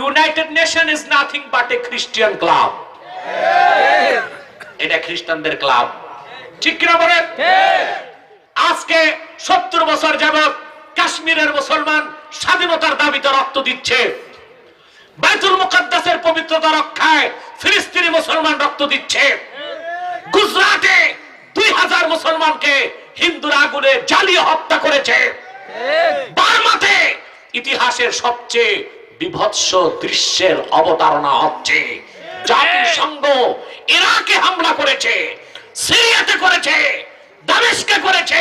United Nation is nothing but a Christian club এটা খ্রিস্টানদের club ঠিক কিনা বলেন? আজকে সত্তর বছর যাবত কাশ্মীরের মুসলমান স্বাধীনতার দাবিতে রক্ত দিচ্ছে। বাইতুল মুকাদ্দাসের পবিত্রতা রক্ষায় ফিলিস্তিনি মুসলমান রক্ত দিচ্ছে। গুজরাটে দুই হাজার মুসলমানকে হিন্দুর আগুনে জ্বালিয়ে হত্যা করেছে। বার্মাতে ইতিহাসের সবচেয়ে বিভৎস দৃশ্যের অবতারণা হচ্ছে। জাতিসংঘ ইরাকে হামলা করেছে সিরিয়াতে করেছে দামেস্কে করেছে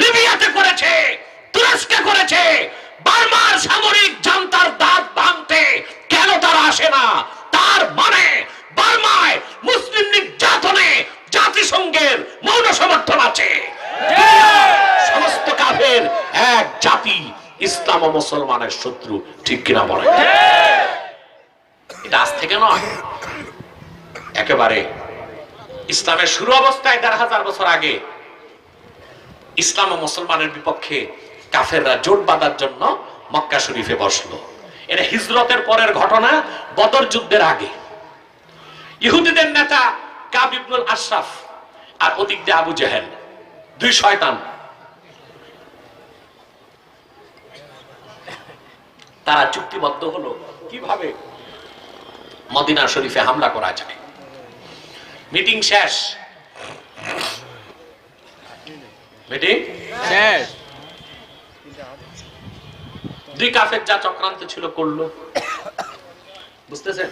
লিবিয়াতে করেছে তুরস্কে করেছে। বার্মার সামরিক জান্তার দাঁত ভাঙতে কেন তারা আসে না? তার মানে বার্মায় মুসলিম নির্যাতনে জাতিসংঘের মৌন সমর্থন আছে। সমস্ত কাফের এক জাতি ইসলাম ও মুসলমানের শত্রু ঠিক কিনা বলে এটা আজ থেকে নয়। একেবারে ইসলামের শুরু অবস্থায় দেড় হাজার বছর আগে ইসলাম ও মুসলমানের বিপক্ষে কাফেররা জোট বাঁধার জন্য মক্কা শরীফে বসল। এটা হিজরতের পরের ঘটনা বদর যুদ্ধের আগে। ইহুদিদের নেতা কাব ইবনুল আশরাফ আর ওদিক দিয়ে আবু জেহেল দুই শয়তান। তারা চুক্তিবদ্ধ হলো কীভাবে? মদিনা শরীফে হামলা করা যায়। মিটিং শেষ। মিটিং শেষ। দুই কাফের যা চক্রান্ত ছিল করল। বুঝতেছেন?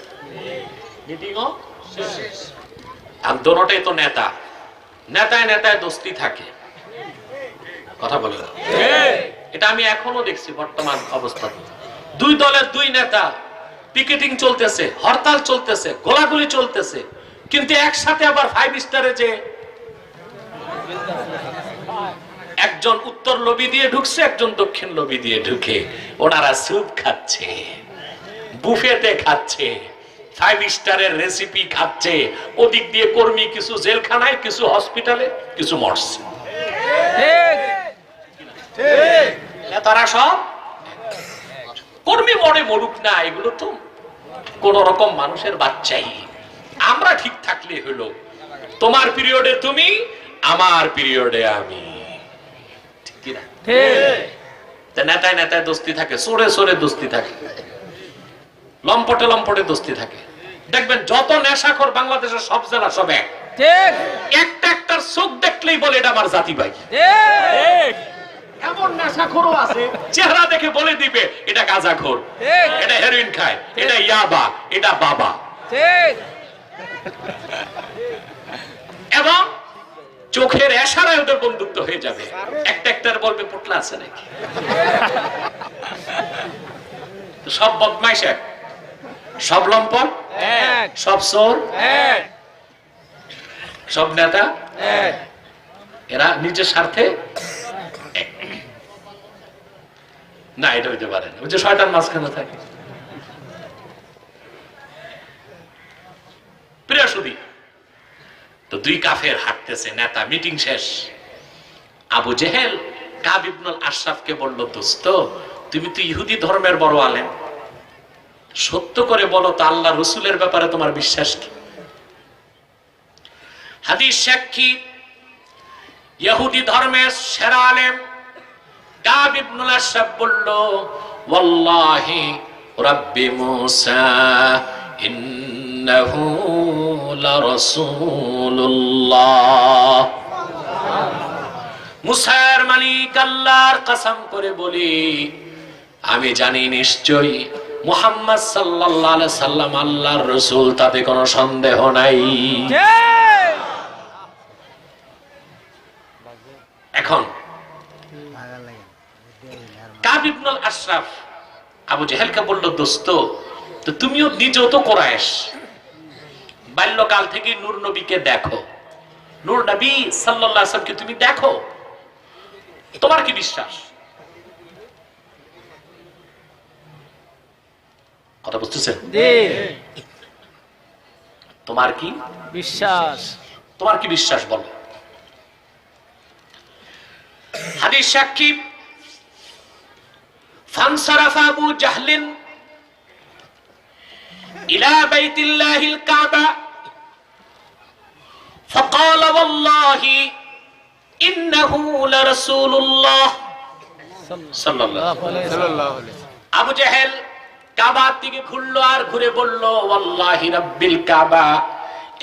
মিটিংও আর দোনোটাই তো নেতা। নেতায় নেতায় দোস্তি থাকে। কথা বলে না। এটা আমি এখনও দেখছি বর্তমান অবস্থাতে দুই দলের দুই নেতা পিকেটিং চলতেছে হরতাল চলতেছে গোলাগুলি চলতেছে কিন্তু একসাথে আবার ফাইভ স্টারে যে একজন উত্তর লবি দিয়ে ঢুকছে একজন দক্ষিণ লবি দিয়ে ঢুকে। ওনারা স্যুপ খাচ্ছে বুফেতে খাচ্ছে ফাইভ স্টারের রেসিপি খাচ্ছে। ওদিক দিয়ে কর্মী কিছু জেলখানায় কিছু হসপিটালে কিছু মরছে তারা সব কর্মী মরে মরুক না এগুলো তো কোন রকম মানুষের বাচ্চাই। আমরা ঠিক থাকলে হলো তোমার পিরিয়ডে তুমি আমার পিরিয়ডে আমি। ঠিক কিনা? নেতায় নেতায় দোস্তি থাকে সরে সরে দোস্তি থাকে। লম্পটে লম্পটে দোস্তি থাকে। দেখবেন যত নেশাখোর বাংলাদেশের সব জেলা সব এক। ঠিক। একটা একটার চোখ দেখলেই বলে এটা আমার জাতি ভাই ঠিক। এমন নেশাখোরও আছে চেহারা দেখে বলে দিবে এটা গাঁজাখোর এটা হেরোইন খায় এটা ইয়াবা এটা বাবা। ঠিক। এবং চোখের এশারায় ওদের বন্ধুত্ব হয়ে যাবে। একটা একটার বলবে পোটলা আছে নাকি? সব বদমাইশ এক। সব লম্পট? এক। সব চোর? সব নেতা? এরা নিজের স্বার্থে এক। না, এটা হইতে পারে না। ওই যে শয়তান মাঝখানে থাকে। প্রিয় তো দুই কাফের হাঁটতেছে, নেতা, মিটিং শেষ। আবু জেহেল কাব ইবনুল আশরাফকে বলল, দোস্ত, তুমি তো ইহুদি ধর্মের বড় আলেম। সত্য করে বলো তো, আল্লাহ রসুলের ব্যাপারে তোমার বিশ্বাস কি? হাদিস সাক্ষী ইহুদি ধর্মের সেরা আলেম। কাব ইবনুল আশরাফ বলল ওয়াল্লাহি রাব্বি মুসা ইন্নাহু লারাসূলুল্লাহ। মুসার মালিক আল্লাহর কসম করে বলি আমি জানি নিশ্চয়ই মুহাম্মদ সাল্লাল্লাহু আলাইহি সাল্লাম আল্লাহর রাসূল তাতে কোনো সন্দেহ নাই। এখন কাব ইবনুল আশরাফ। আবু জেহেলকে বলল দোস্ত তো তুমিও নিজেও তো কোরআশ বাল্যকাল থেকে নূর নবীকে দেখো। নূর নবী ওয়াসাল্লামকে তুমি দেখো। তোমার কি বিশ্বাস? কথা বুঝতেছেন? তোমার কি বিশ্বাস। তোমার কি বিশ্বাস বলো? হাদিস সাক্ষী ফানসারাফা আবু জাহলিন إلى بيت الله الكعبة فقال والله إنه لرسول الله صلى الله আবু জেহেল কাবার দিকে ঘুরলো আর ঘুরে বলল ওয়াল্লাহি রাব্বিল কাবা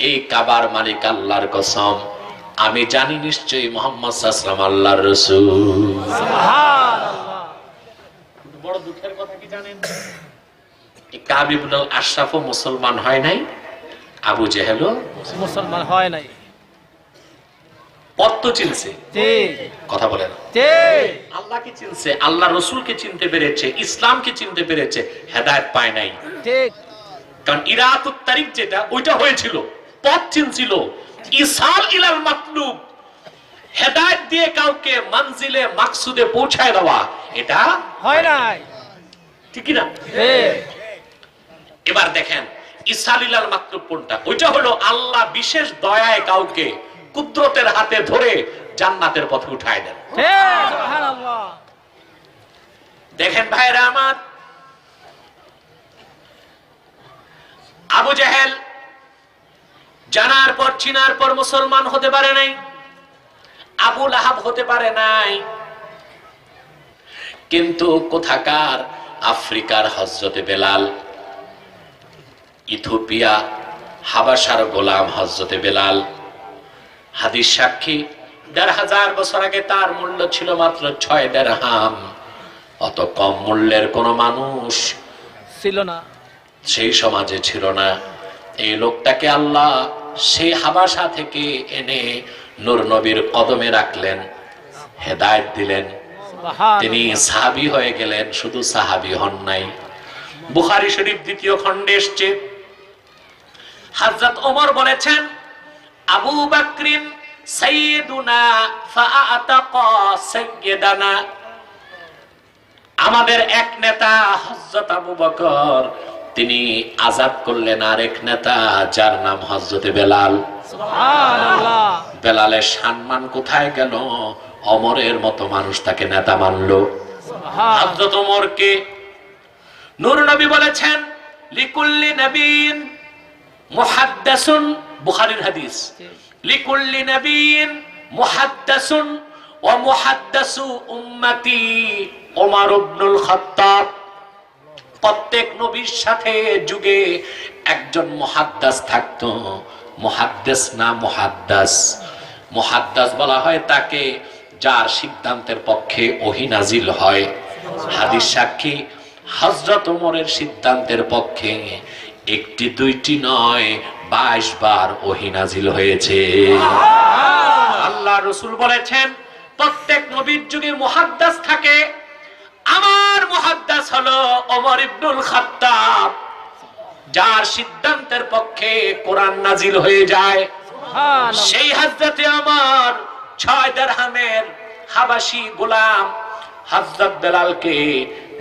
এই কাবার মালিক আল্লাহর কসম আমি জানি নিশ্চয়ই মোহাম্মদ সাল্লাম আল্লাহর রাসূল বড় দুঃখের কথা কি জানেন? আশরাফও মুসলমান হয় নাই আবু জেহেলও মুসলমান হয় নাই। পথ তো চিনছে। কথা বলে না আল্লাহকে চিনছে? আল্লাহ রসুলকে চিনতে পেরেছে? ইসলামকে চিনতে পেরেছে? হেদায়েত পায় নাই। কারণ ইরাতুত তারিখ যেটা ওইটা হয়েছিল। পথ চিনছিল। ইসাল ইলাল মাতলুব। হেদায়েত দিয়ে কাউকে মঞ্জিলে মাকসুদে পৌঁছায় দেওয়া এটা হয় নাই। ঠিক না? এবার দেখেন ইসাল ইলাল মাতলুব কোনটা? ওইটা হলো আল্লাহ বিশেষ দয়ায় কাউকে কুদরতের হাতে ধরে জান্নাতের পথে উঠায় দেন। দেখেন ভাইরা আমার আবু জাহেল জানার পর চিনার পর মুসলমান হতে পারে নাই। আবুল আহাব হতে পারে নাই। কিন্তু কোথাকার আফ্রিকার হজরতে বেলাল ইথোপিয়া হাবাসার গোলাম হজরতে বেলাল হাদিস সাক্ষী দেড় হাজার বছর আগে তার মূল্য ছিল মাত্র ছয় দেড় হাম অত কম মূল্যের কোন মানুষ ছিল না। সেই সমাজে ছিল না। এই লোকটাকে আল্লাহ সেই হাবাসা থেকে এনে নূর নবীর কদমে রাখলেন হেদায়েত দিলেন। তিনি সাহাবি হয়ে গেলেন শুধু সাহাবি হন নাই। বুখারি শরীফ দ্বিতীয় খণ্ডে এসছে। হযরত ওমর বলেছেন আবু বাকরিন সাইয়্যিদুনা ফাআতাকা সাইয়্যিদানা। আমাদের এক নেতা হযরত আবু বকর তিনি আজাদ করলেন আরেক নেতা যার নাম হযরতে বেলাল। বেলালের সম্মান কোথায় গেল? অমরের মতো মানুষ তাকে নেতা মানলো। হযরত ওমরকে নূর নবী বলেছেন লিকুল্লি নবীন মুহাদ্দাসুন বুখারীর হাদিস। লিকুল্লি নবীন মুহাদ্দাসুন ওয়া মুহাদ্দাসু উম্মতি ওমর ইবনুল খাত্তাব। প্রত্যেক নবীর সাথে যুগে একজন মুহাদ্দাস থাকতো। মুহাদ্দাস না মহাদ্দাস। মুহাদ্দাস বলা হয় তাকে যার সিদ্ধান্তের পক্ষে ওহী নাজিল হয়। হাদিস সাক্ষী, হযরত ওমরের সিদ্ধান্তের পক্ষে একটি দুইটি নয়, বাইশ বার ওহী নাজিল হয়েছে। আল্লাহ রসুল বলেছেন, প্রত্যেক নবীর যুগে মুহাদ্দাস থাকে, আমার মুহাদ্দাস হলো ওমর ইবনুল খাত্তাব। যার সিদ্ধান্তের পক্ষে কোরআন নাজিল হয়ে যায়। সেই হাজরাতে আমার ছয় দেড়হামের হাবাসি গোলাম হজরত বেলালকে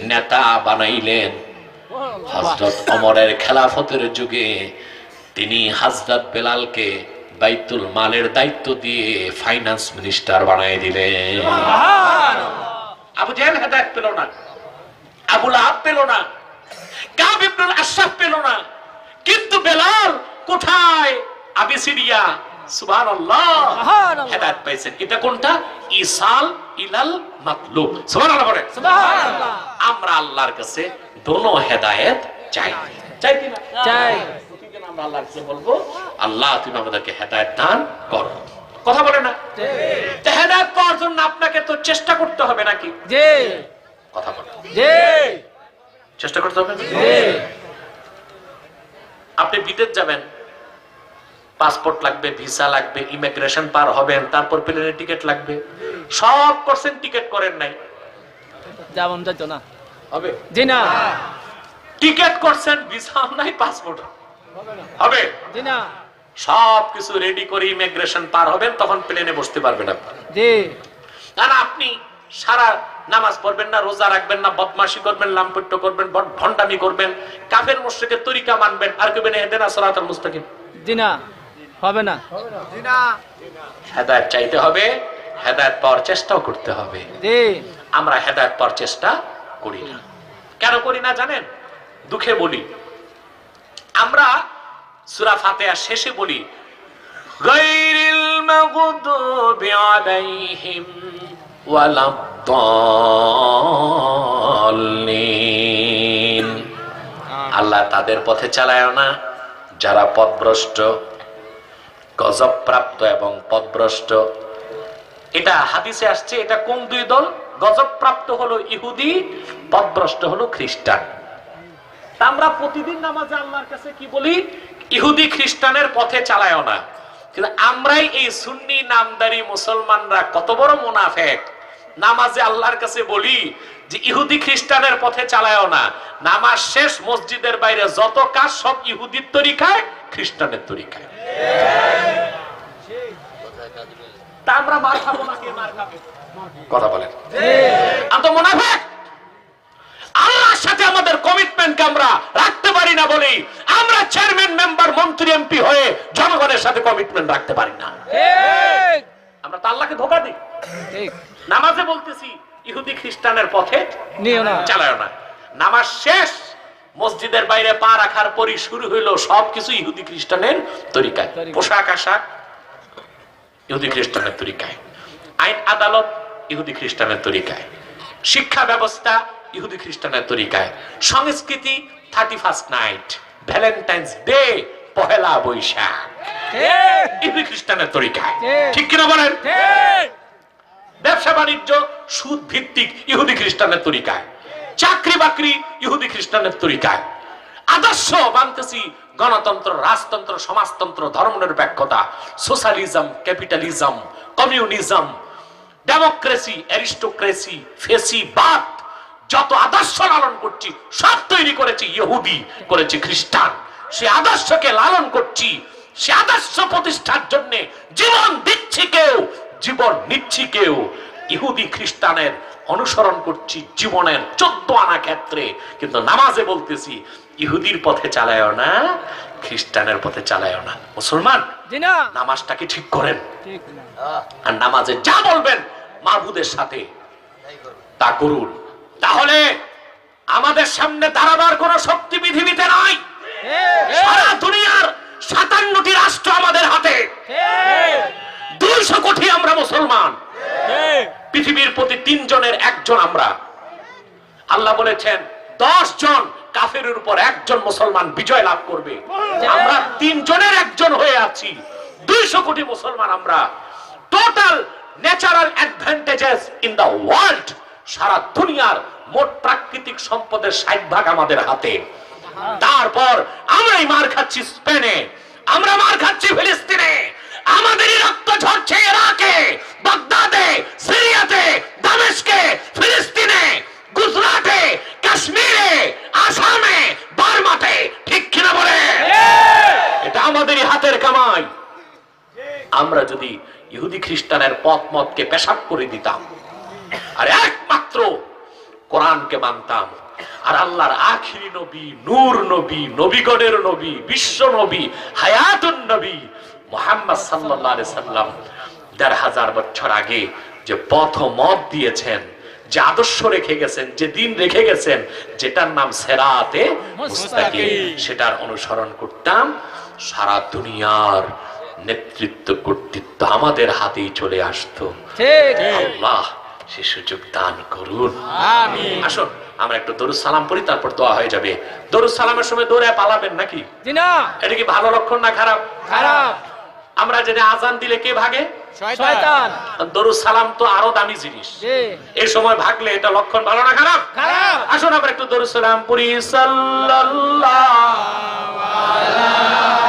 নেতা বানাইলেন। হজরত অমরের খেলাফতের যুগে তিনি হজরত বেলালকে বাইতুল মালের দায়িত্ব দিয়ে ফাইন্যান্স মিনিস্টার বানাই দিলেন। আবু জেহেল হেদায়ত পেল না আবুল আহাব পেল না আশরাফ পেল না। কিন্তু বেলাল কোথায়? সুবহানাল্লাহ। সুবহানাল্লাহ। হেদায়েত পাইছেন। এটা কোনটা? ইসাল ইলাল মাতলুব। সুবহানাল্লাহ বলে সুবহানাল্লাহ। আমরা আল্লাহর কাছে দোনো হেদায়েত চাই। চাই কি না চাই আমরা আল্লাহর কাছে বলব? আল্লাহ তুমি আমাদেরকে হেদায়েত দান করো। কথা বলে না? হেদায়েত পাওয়ার জন্য আপনাকে তো চেষ্টা করতে হবে নাকি? জি। কথা বলে। জি। চেষ্টা করতে হবে? আপনি বিদেশ যাবেন পাসপোর্ট লাগবে ভিসা লাগবে ইমিগ্রেশন পার হবেন তারপর প্লেনের টিকিট লাগবে সব করছেন টিকিট করেন নাই। যেমন যাইত না। হবে? জি না। টিকিট করছেন ভিসা নাই পাসপোর্ট হবে? জি না। সব কিছু রেডি করে ইমিগ্রেশন পার হবেন তখন প্লেনে বসতে পারবেন আপনি জি। আর আপনি সারা নামাজ পড়বেন না রোজা রাখবেন না বদমাশি করবেন লাম্পট্য করবেন বড- ভণ্ডামি করবেন কাফের মুশরিকের তরিকা মানবেন আর কেবেন হেদেনা সরাতাল মুস্তাকিম। জি না হবে না? হেদায়ত চাইতে হবে হেদায়ত পাওয়ার চেষ্টাও করতে হবে। জি। আমরা হেদায়ত পাওয়ার চেষ্টা করি না। কেন করি না জানেন? দুঃখে বলি। আমরা সূরা ফাতিহা শেষে বলি গায়রিল মাগদুবি আলাইহিম। আল্লাহ তাদের পথে চালায় না, যারা পথভ্রষ্ট, গজবপ্রাপ্ত এবং পথভ্রষ্ট। এটা হাদিসে আসছে, এটা কোন দুই দল? গজবপ্রাপ্ত হলো ইহুদি, পথভ্রষ্ট হলো খ্রিস্টান। আমরা প্রতিদিন নামাজে আল্লাহর কাছে কি বলি? ইহুদি খ্রিস্টানের পথে চালায় না। কিন্তু আমরাই এই সুন্নি, নামদারি মুসলমানরা কত বড় মুনাফেক। নামাজে আল্লাহর কাছে বলি যে ইহুদি খ্রিস্টানের পথে চালায় না। নামাজ শেষ, মসজিদের বাইরে যত কাজ সব ইহুদির তরিকায়, খ্রিস্টানের তরিকায়। হয়ে জনগণের সাথে কমিটমেন্ট রাখতে পারি না। আমরা তো আল্লাহকে ধোকা দিই। নামাজে বলতেছি ইহুদি খ্রিস্টানের পথে চালায় না। নামাজ শেষ মসজিদের বাইরে পা রাখার পরই শুরু হইল সবকিছু ইহুদি খ্রিস্টানের তরিকায়। পোশাক আশাক ইহুদি খ্রিস্টানের তরিকায়। আইন আদালত ইহুদি খ্রিস্টানের তরিকায়। শিক্ষা ব্যবস্থা ইহুদি খ্রিস্টানের তরিকায়। সংস্কৃতি thirty first night Valentine's day Pohela Boishakh. ইহুদি খ্রিস্টানের তরিকায়। ঠিক। ঠিক কিনা বলেন? ব্যবসা বাণিজ্য সুদ ভিত্তিক ইহুদি খ্রিস্টানের তরিকায়। চাকরি বাকরি ইহুদি খ্রিস্টানের তরিকায়। আদর্শ মানতেছি গণতন্ত্র রাজতন্ত্র সমাজতন্ত্র ধর্মনিরপেক্ষতা socialism capitalism communism democracy aristocracy ফেসিবাদ যত আদর্শ লালন করছি সব তৈরি করেছে ইহুদি করেছে খ্রিস্টান। সে আদর্শকে লালন করছি সে আদর্শ প্রতিষ্ঠার জন্য জীবন দিচ্ছি কেউ জীবন নিচ্ছি কেউ। ইহুদি খ্রিস্টানের অনুসরণ করছি জীবনের চোদ্দ আনা ক্ষেত্রে। কিন্তু নামাজে বলতেছি ইহুদির পথে চালায় না খ্রিস্টানের পথে চালায় না। মুসলমান নামাজটাকে ঠিক করেন। আর নামাজে যা বলবেন মাহবুদের সাথে। তা করুন। তাহলে আমাদের সামনে দাঁড়াবার কোন শক্তি পৃথিবীতে নাই। সারা দুনিয়ার সাতান্নটি রাষ্ট্র আমাদের হাতে। দুইশো কোটি আমরা মুসলমান। পৃথিবীর প্রতি তিনজনের একজন আমরা। আল্লাহ বলেছেন, দশ জন কাফেরের উপর একজন মুসলমান বিজয় লাভ করবে। আমরা তিনজনের একজন হয়ে আছি। দুইশো কোটি মুসলমান আমরা। Total natural advantages in the world সারা দুনিয়ার মোট প্রাকৃতিক সম্পদের ষাট ভাগ আমাদের হাতে। তারপর আমরাই মার খাচ্ছি স্পেনে, আমরা মার খাচ্ছি ফিলিস্তিনে। আমাদেরই রক্ত ঝরছে ইরাকে, বাগদাদে, সিরিয়াতে দামেস্কে ফিলিস্তিনে, গুজরাটে, কাশ্মীরে, আসামে, বার্মাতে। ঠিক কিনা বলে? এটা আমাদেরই হাতের কামাই। আমরা যদি ইহুদি খ্রিস্টানের পথ মতকে পেশাব করে দিতাম, আর একমাত্র কোরআনকে মানতাম আর আল্লাহর আখিরি নবী নূর নবী নবীগণের নবী বিশ্ব নবী হায়াতুন নবী মোহাম্মদ আলাইহি সাল্লাম। দেড় হাজার বছর আগে যে পথ মত দিয়েছেন যে আদর্শ রেখে গেছেন যে দিন রেখে গেছেন যেটার নাম সেরাতে সেটার অনুসরণ করতাম সারা দুনিয়ার নেতৃত্ব কর্তৃত্ব আমাদের হাতেই চলে আসতো। আল্লাহ সে সুযোগ দান করুন। আসুন। আমরা একটু দরুদ সালাম পড়ি তারপর দোয়া হয়ে যাবে। দরুদ সালামের সময় দৌড়ে পালাবেন নাকি? এটা কি ভালো লক্ষণ না খারাপ? খারাপ। আমরা যেটা আজান দিলে কে ভাগে? সালাম তো আরও দামি জিনিস। এই সময় ভাগলে এটা লক্ষণ ভালো না খারাপ? খারাপ। আসুন আমরা একটু দরুসালাম সালাম পড়ি সাল্লাল্লাহু আলাইহি